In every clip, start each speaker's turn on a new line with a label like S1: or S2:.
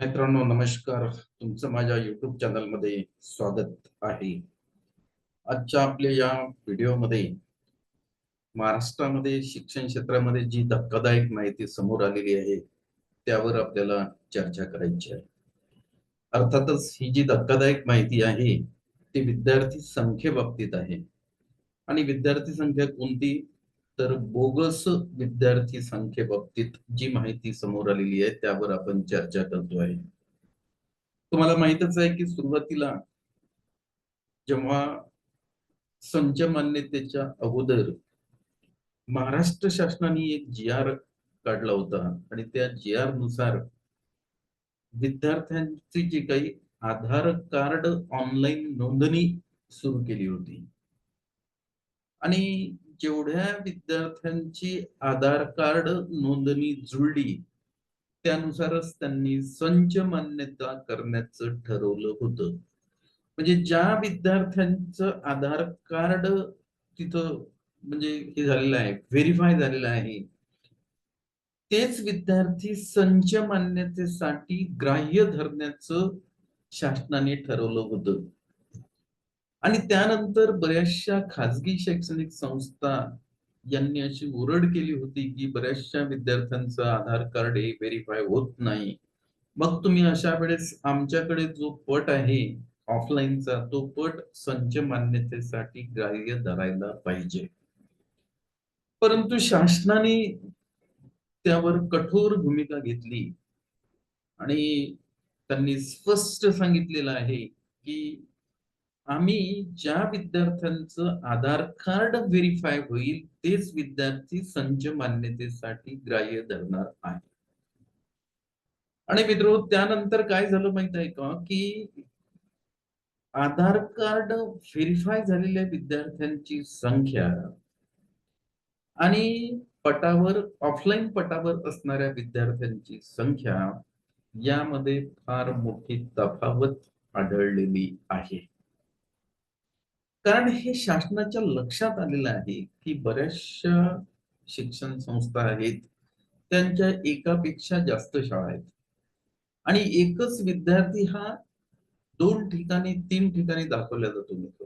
S1: मित्रांनो नमस्कार. तुमचं माझ्या युट्यूब चॅनलमध्ये स्वागत आहे. आजच्या आपल्या या व्हिडिओमध्ये महाराष्ट्रामध्ये शिक्षण क्षेत्रामध्ये जी धक्कादायक माहिती समोर आलेली आहे त्यावर आपल्याला चर्चा करायची आहे. अर्थातच ही जी धक्कादायक माहिती आहे ती विद्यार्थी संख्येबाबतीत आहे. आणि विद्यार्थी संख्या कोणती? तर बोगस विद्यार्थी संख्येबाबतीत जी माहिती समोर आलेली आहे त्यावर आपण चर्चा करतो आहे. तुम्हाला माहितच आहे की सुरुवातीला जेव्हा संच मान्यतेच्या अगोदर महाराष्ट्र शासनाने एक जी आर काढला होता आणि त्या जी आरनुसार विद्यार्थ्यांची जी काही आधार कार्ड ऑनलाईन नोंदणी सुरू केली होती. आणि जेवढ्या विद्यार्थ्यांची आधार कार्ड नोंदणी जुळली त्यानुसारच त्यांनी संच मान्यता करण्याचं ठरवलं होतं. म्हणजे ज्या विद्यार्थ्यांचं आधार कार्ड तिथं म्हणजे हे झालेलं आहे व्हेरीफाय झालेलं आहे तेच विद्यार्थी संच मान्यतेसाठी ग्राह्य धरण्याचं शासनाने ठरवलं होतं. आणि त्यानंतर बऱ्याचशा खाजगी शैक्षणिक संस्था यांनी अशी ओरड केली होती की बऱ्याचशा विद्यार्थ्यांचं आधार कार्ड हे व्हेरीफाय होत नाही. मग तुम्ही अशा वेळेस आमच्याकडे जो पट आहे ऑफलाईनचा तो पट संच मान्यतेसाठी ग्राह्य धरायला पाहिजे. परंतु शासनाने त्यावर कठोर भूमिका घेतली. आणि त्यांनी स्पष्ट सांगितलेलं आहे की आम्ही ज्या विद्यार्थ्यांचं आधार कार्ड व्हेरीफाय होईल तेच विद्यार्थी संच मान्यतेसाठी ग्राह्य धरणार आहे आणि मित्र त्यानंतर काय झालं माहीत आहे का? की आधार कार्ड व्हेरीफाय झालेल्या विद्यार्थ्यांची संख्या आणि पटावर ऑफलाईन पटावर असणाऱ्या विद्यार्थ्यांची संख्या यामध्ये फार मोठी तफावत आढळलेली आहे. कारण हे शासनाच्या लक्षात आलेलं आहे की बऱ्याचशा शिक्षण संस्था आहेत त्यांच्या एकापेक्षा जास्त शाळा आहेत. आणि एकच विद्यार्थी हा दोन ठिकाणी तीन ठिकाणी दाखवला जातो मित्र.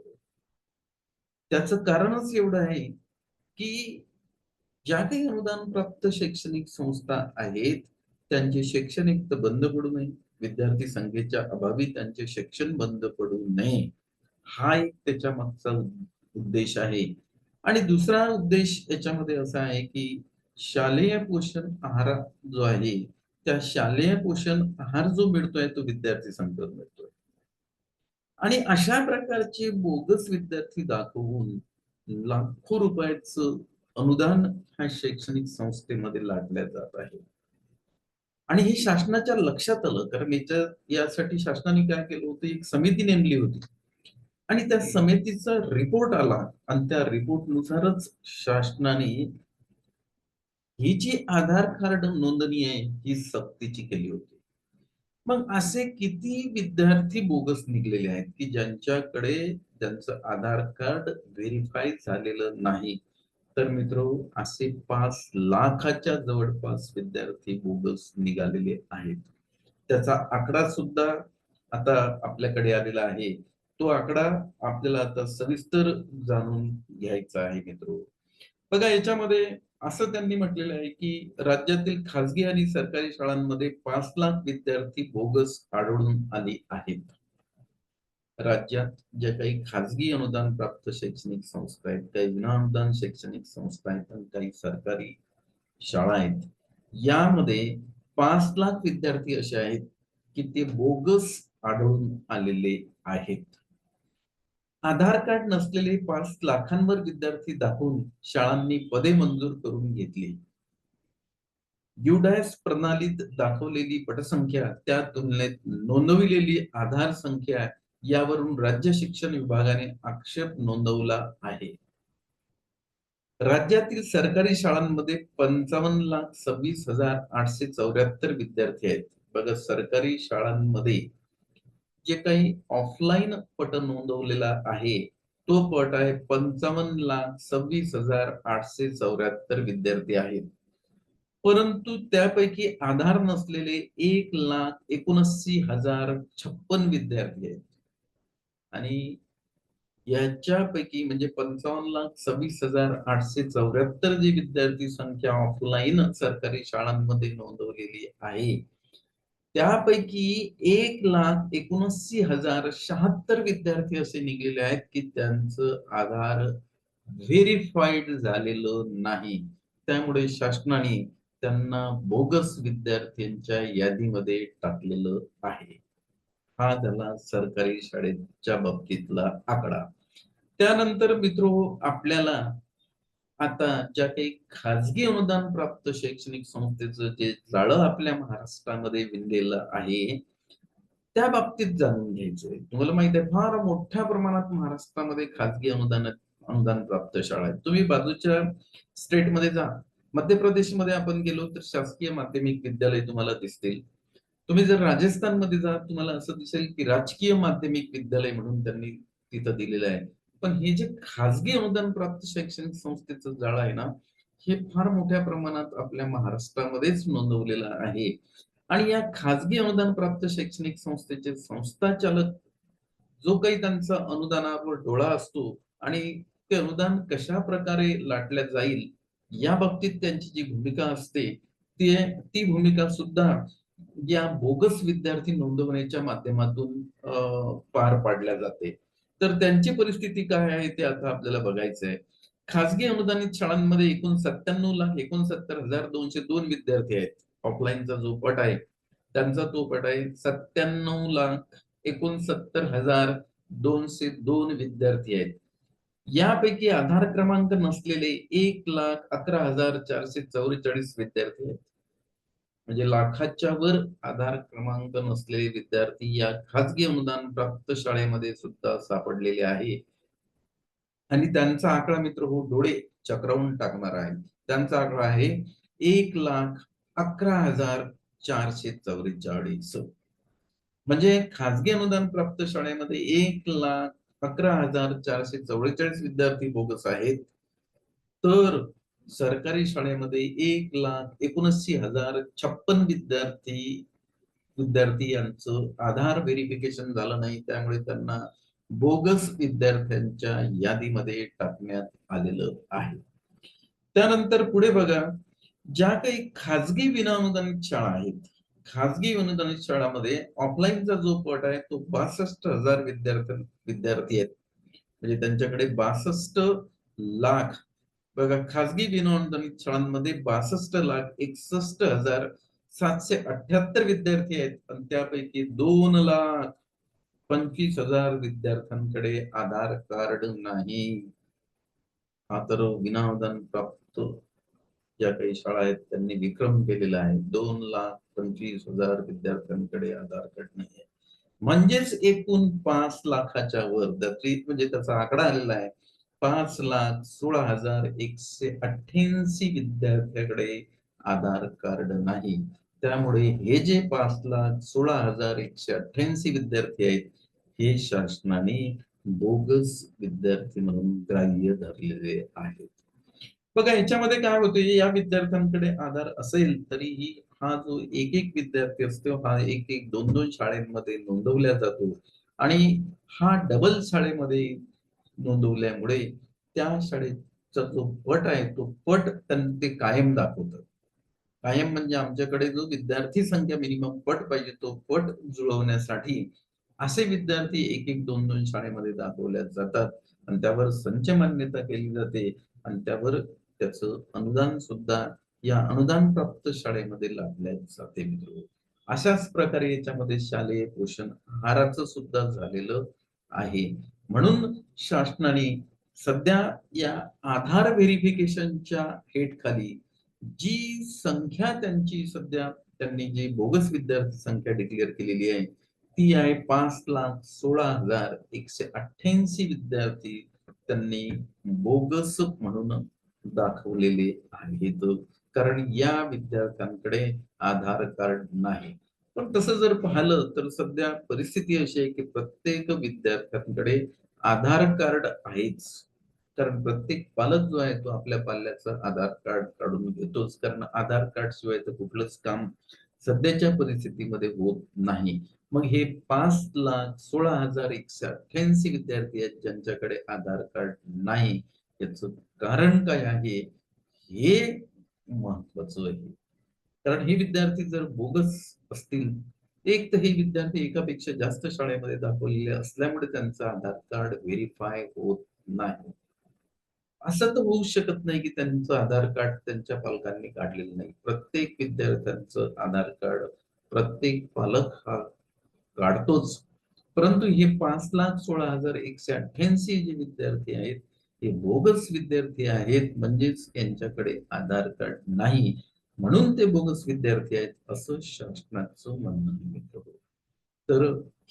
S1: त्याचं कारणच एवढं आहे की ज्या काही अनुदान प्राप्त शैक्षणिक संस्था आहेत त्यांचे शैक्षणिक तर बंद पडू नये. विद्यार्थी संख्येच्या अभावी त्यांचे शिक्षण बंद पडू नये. हा एक त्याच्या मागचा उद्देश आहे. आणि दुसरा उद्देश याच्यामध्ये असा आहे की शालेय पोषण आहार जो आहे त्या शालेय पोषण आहार जो मिळतोय तो विद्यार्थी संकट मिळतोय. आणि अशा प्रकारचे बोगस विद्यार्थी दाखवून लाखो रुपयाचं अनुदान ह्या शैक्षणिक संस्थेमध्ये लादल्या जात आहे. आणि हे शासनाच्या लक्षात आलं कारण याच्या यासाठी शासनाने काय केलं होतं एक समिती नेमली होती. आणि त्या समितीचा रिपोर्ट आला आणि त्या रिपोर्ट नुसारच शासनाने ही जी आधार कार्ड नोंदणी आहे ही सक्तीची केली होती. मग असे किती विद्यार्थी बोगस निघलेले आहेत की ज्यांच्याकडे ज्यांचं आधार कार्ड व्हेरीफाय झालेलं नाही? तर मित्र असे पाच लाखाच्या जवळपास विद्यार्थी बोगस निघालेले आहेत. त्याचा आकडा सुद्धा आता आपल्याकडे आलेला आहे. तो आकडा आपल्याला आता सविस्तर जाणून घ्यायचा आहे मित्र. बघा याच्यामध्ये असं त्यांनी म्हटलेलं आहे की राज्यातील खासगी आणि सरकारी शाळांमध्ये पाच लाख विद्यार्थी बोगस आढळून आले आहेत. राज्यात ज्या काही खाजगी अनुदान प्राप्त शैक्षणिक संस्था आहेत काही विनाअनुदान शैक्षणिक संस्था आहेत आणि काही सरकारी शाळा आहेत यामध्ये पाच लाख विद्यार्थी असे आहेत की ते बोगस आढळून आलेले आहेत. आधार कार्ड नसलेले पाच लाखांवर विद्यार्थी दाखवून शाळांनी पदे मंजूर करून घेतली. युडायस प्रणालीत दाखवलेली पटसंख्या त्या तुलनेत नोंदविलेली आधार संख्या यावरून राज्य शिक्षण विभागाने आक्षेप नोंदवला आहे. राज्यातील सरकारी शाळांमध्ये पंचावन्न लाख सव्वीस हजार आठशे चौऱ्याहत्तर विद्यार्थी आहेत. बघा सरकारी शाळांमध्ये जे काही ऑफलाईन पट नोंदवलेला आहे तो पट आहे पंचावन्न लाख सव्वीस हजार आठशे चौऱ्याहत्तर विद्यार्थी आहेत. परंतु त्यापैकी आधार नसलेले एक लाख एकोणऐंशी हजार छप्पन विद्यार्थी आहेत. आणि याच्यापैकी म्हणजे पंचावन्न लाख सव्वीस हजार आठशे चौऱ्याहत्तर जी विद्यार्थी संख्या ऑफलाईन सरकारी शाळांमध्ये नोंदवलेली आहे त्यापैकी एक लाख एकोणऐंशी हजार शहात्तर विद्यार्थी असे निघलेले आहेत की त्यांचं आधार व्हेरीफाईड झालेलं नाही. त्यामुळे शासनाने त्यांना बोगस विद्यार्थ्यांच्या यादीमध्ये टाकलेलं आहे. हा झाला सरकारी शाळेच्या बाबतीतला आकडा. त्यानंतर मित्रो आपल्याला आता ज्या काही खाजगी अनुदान प्राप्त शैक्षणिक संस्थेचं जे जाळं आपल्या महाराष्ट्रामध्ये विणलेलं आहे त्या बाबतीत जाणून घ्यायचंय. तुम्हाला माहीत आहे फार मोठ्या प्रमाणात महाराष्ट्रामध्ये खाजगी अनुदान अनुदान प्राप्त शाळा आहेत. तुम्ही बाजूच्या स्टेटमध्ये जा. मध्य प्रदेशमध्ये आपण गेलो तर शासकीय माध्यमिक विद्यालय तुम्हाला दिसतील. तुम्ही जर राजस्थानमध्ये जा तुम्हाला असं दिसेल की राजकीय माध्यमिक विद्यालय म्हणून त्यांनी तिथं दिलेलं आहे. पण हे जे खाजगी अनुदान प्राप्त शैक्षणिक संस्थेचं जाळ आहे ना हे फार मोठ्या प्रमाणात आपल्या महाराष्ट्रामध्येच नोंदवलेलं आहे. आणि या खाजगी अनुदान प्राप्त शैक्षणिक संस्थेचे संस्थाचालक जो काही त्यांचा अनुदानावर डोळा असतो आणि ते अनुदान कशा प्रकारे लाटल्या जाईल या बाबतीत त्यांची जी भूमिका असते ती ती भूमिका सुद्धा या बोगस विद्यार्थी नोंदवण्याच्या माध्यमातून पार पाडल्या जाते. तर त्यांची परिस्थिती काय आहे ते आता आपल्याला बघायचं आहे खासगी अनुदानित शाळांमध्ये एकूण सत्त्याण्णव लाख एकोणसत्तर हजार दोनशे दोन विद्यार्थी आहेत. ऑफलाईनचा जो पट आहे त्यांचा तो पट आहे सत्त्याण्णव लाख एकोणसत्तर हजार दोनशे दोन विद्यार्थी आहेत. यापैकी आधार क्रमांक नसलेले एक लाख अकरा हजार चारशे चौवेचाळीस विद्यार्थी आहेत. म्हणजे लाखाच्या वर आधार क्रमांक नसलेले विद्यार्थी या खाजगी अनुदान प्राप्त शाळेमध्ये सुद्धा सापडलेले आहे. आणि त्यांचा आकडा मित्र हो डोळे चक्रावून टाकणार आहे त्यांचा आकडा आहे एक लाख अकरा हजार चारशे चौवेचाळीस. म्हणजे खाजगी अनुदान प्राप्त शाळेमध्ये एक लाख अकरा हजार चारशे चौवेचाळीस विद्यार्थी बोगस आहेत. तर सरकारी शाळेमध्ये एक लाख एकोणऐंशी हजार छप्पन विद्यार्थी विद्यार्थी यांचं आधार व्हेरिफिकेशन झालं नाही. त्यामुळे त्यांना बोगस विद्यार्थ्यांच्या यादीमध्ये टाकण्यात आलेलं आहे. त्यानंतर पुढे बघा ज्या काही खाजगी विनानुदानित शाळा आहेत खाजगी अनुदानित शाळामध्ये ऑफलाईनचा जो पट आहे तो बासष्ट हजार विद्यार्थी विद्यार्थी आहेत. म्हणजे त्यांच्याकडे बासष्ट लाख बघा खासगी विनोदनित शाळांमध्ये बासष्ट लाख एकसष्ट हजार सातशे अठ्याहत्तर विद्यार्थी आहेत. आणि त्यापैकी दोन लाख पंचवीस हजार विद्यार्थ्यांकडे आधार कार्ड नाही. हा तर विनावदान प्राप्त ज्या काही शाळा आहेत त्यांनी विक्रम केलेला आहे. दोन लाख पंचवीस हजार विद्यार्थ्यांकडे आधार कार्ड नाही म्हणजेच एकूण पाच लाखाच्या वर म्हणजे त्याचा आकडा आलेला आहे. पाच लाख सोळा हजार एकशे अठ्ठ्याऐंशी विद्यार्थ्याकडे आधार कार्ड नाही. त्यामुळे हे जे पाच लाख सोळा हजार एकशे अठ्ठ्याऐंशी विद्यार्थी आहेत हे शासनाने बोगस विद्यार्थी म्हणून ग्राह्य धरलेले आहेत. बघा याच्यामध्ये काय होते या विद्यार्थ्यांकडे आधार असेल तरीही हा जो एक एक विद्यार्थी असतो हा एक एक दोन दोन शाळेमध्ये नोंदवला जातो. आणि हा डबल शाळेमध्ये नोंदवल्यामुळे त्या शाळेचा जो पट आहे तो पट ते कायम दाखवत. कायम म्हणजे आमच्याकडे जो विद्यार्थी संख्या मिनिमम पट पाहिजे तो पट जुळवण्यासाठी असे विद्यार्थी एक एक दोन दोन शाळेमध्ये दाखवल्या जातात. आणि त्यावर संच मान्यता केली जाते. आणि त्यावर त्याचं अनुदान सुद्धा या अनुदान प्राप्त शाळेमध्ये लाभल्या जाते मित्र अशाच प्रकारे याच्यामध्ये शालेय पोषण आहाराचं सुद्धा झालेलं आहे. म्हणून शासनाने सध्या या आधार व्हेरिफिकेशनच्या हेटखाली जी संख्या त्यांची सध्या त्यांनी जी बोगस विद्यार्थी संख्या डिक्लेअर केलेली आहे ती आहे पाच लाख सोळा हजार एकशे अठ्ठ्याऐंशी विद्यार्थी त्यांनी बोगस म्हणून दाखवलेले आहेत. कारण या विद्यार्थ्यांकडे आधार कार्ड नाही. पण तसं जर पाहिलं तर सध्या परिस्थिती अशी आहे की प्रत्येक विद्यार्थ्यांकडे आधार कार्ड आहेच. कारण प्रत्येक पालक जो आहे तो आपल्या पाल्याचं आधार कार्ड काढून घेतोच. कारण आधार कार्ड शिवाय तर कुठलंच काम सध्याच्या परिस्थितीमध्ये होत नाही. मग हे पाच लाख सोळा हजार एकशे अठ्ठ्याऐंशी विद्यार्थी आहेत ज्यांच्याकडे आधार कार्ड नाही. याचं कारण काय आहे? हे महत्वाचं आहे. कारण हे विद्यार्थी जर बोगस असतील एक तर हे विद्यार्थी एकापेक्षा जास्त शाळेमध्ये दाखवलेले असल्यामुळे त्यांचं आधार कार्ड व्हेरीफाय होत नाही. असं तर होऊ शकत नाही की त्यांचं आधार कार्ड त्यांच्या पालकांनी काढलेलं नाही. प्रत्येक विद्यार्थ्यांचं आधार कार्ड प्रत्येक पालक हा काढतोच. परंतु हे पाच लाख सोळा हजार एकशे अठ्ठ्याऐंशी जे विद्यार्थी आहेत हे बोगस विद्यार्थी आहेत म्हणजेच यांच्याकडे आधार कार्ड नाही. म्हणून ते बोगस विद्यार्थी आहेत असं शासनाचं म्हणणं मित्र हो. तर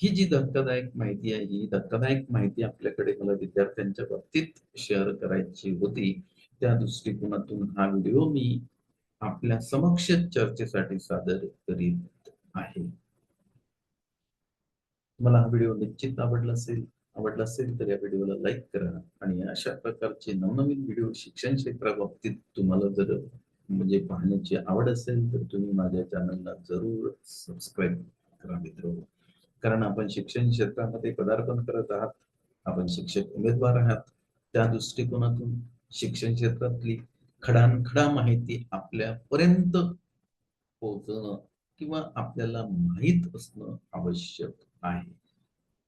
S1: ही जी धक्कादायक माहिती आहे ही धक्कादायक माहिती आपल्याकडे मला विद्यार्थ्यांच्या बाबतीत शेअर करायची होती. त्या दृष्टिकोनातून हा व्हिडिओ मी आपल्या समक्ष चर्चेसाठी सादर करीत आहे. मला हा व्हिडिओ निश्चित आवडला असेल आवडला असेल तर या व्हिडिओला लाईक करा आणि अशा प्रकारचे नवनवीन व्हिडिओ शिक्षण क्षेत्राबाबतीत तुम्हाला जर म्हणजे पाहण्याची आवड असेल तर तुम्ही माझ्या चॅनलला जरूर सबस्क्राईब करा मित्र. कारण आपण शिक्षण क्षेत्रामध्ये पदार्पण करत आहात आपण शिक्षक उमेदवार आहात. त्या दृष्टिकोनातून शिक्षण क्षेत्रातली खडानखडा माहिती आपल्यापर्यंत पोहोचणं किंवा आपल्याला माहीत असणं आवश्यक आहे.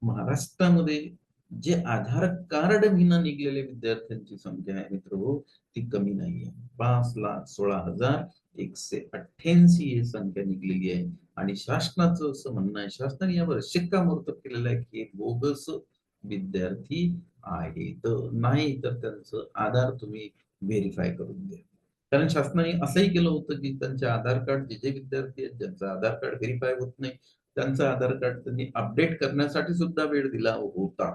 S1: महाराष्ट्रामध्ये जे आधार कार्ड विना निघलेले विद्यार्थ्यांची संख्या आहे मित्र हो ती कमी नाही आहे पाच लाख सोळा हजार एकशे अठ्ठ्याऐंशी ही संख्या निघलेली आहे. आणि शासनाचं असं म्हणणं आहे शासनाने यावर शिक्कामोर्तब केलेलं आहे की बोगस विद्यार्थी आहेत. नाही तर त्यांचं आधार तुम्ही व्हेरीफाय करून द्या कारण शासनाने असंही केलं होतं की त्यांचे आधार कार्ड जे जे विद्यार्थी आहेत ज्यांचं आधार कार्ड व्हेरीफाय होत नाही त्यांचं आधार कार्ड त्यांनी अपडेट करण्यासाठी सुद्धा वेळ दिला होता.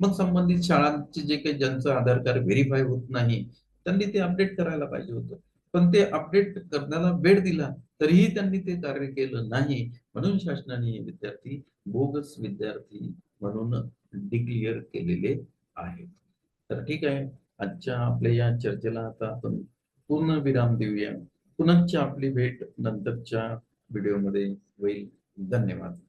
S1: मग संबंधित शाळांचे जे काही ज्यांचं आधार कार्ड व्हेरीफाय होत नाही त्यांनी ते अपडेट करायला पाहिजे होतं. पण ते अपडेट करण्याला वेळ दिला तरीही त्यांनी ते कार्य केलं नाही. म्हणून शासनाने हे विद्यार्थी बोगस विद्यार्थी म्हणून डिक्लेअर केलेले आहेत. तर ठीक आहे. आजच्या आपल्या या चर्चेला आता आपण पूर्ण विराम देऊया. पुनश्च आपली भेट नंतरच्या व्हिडिओमध्ये होईल. धन्यवाद.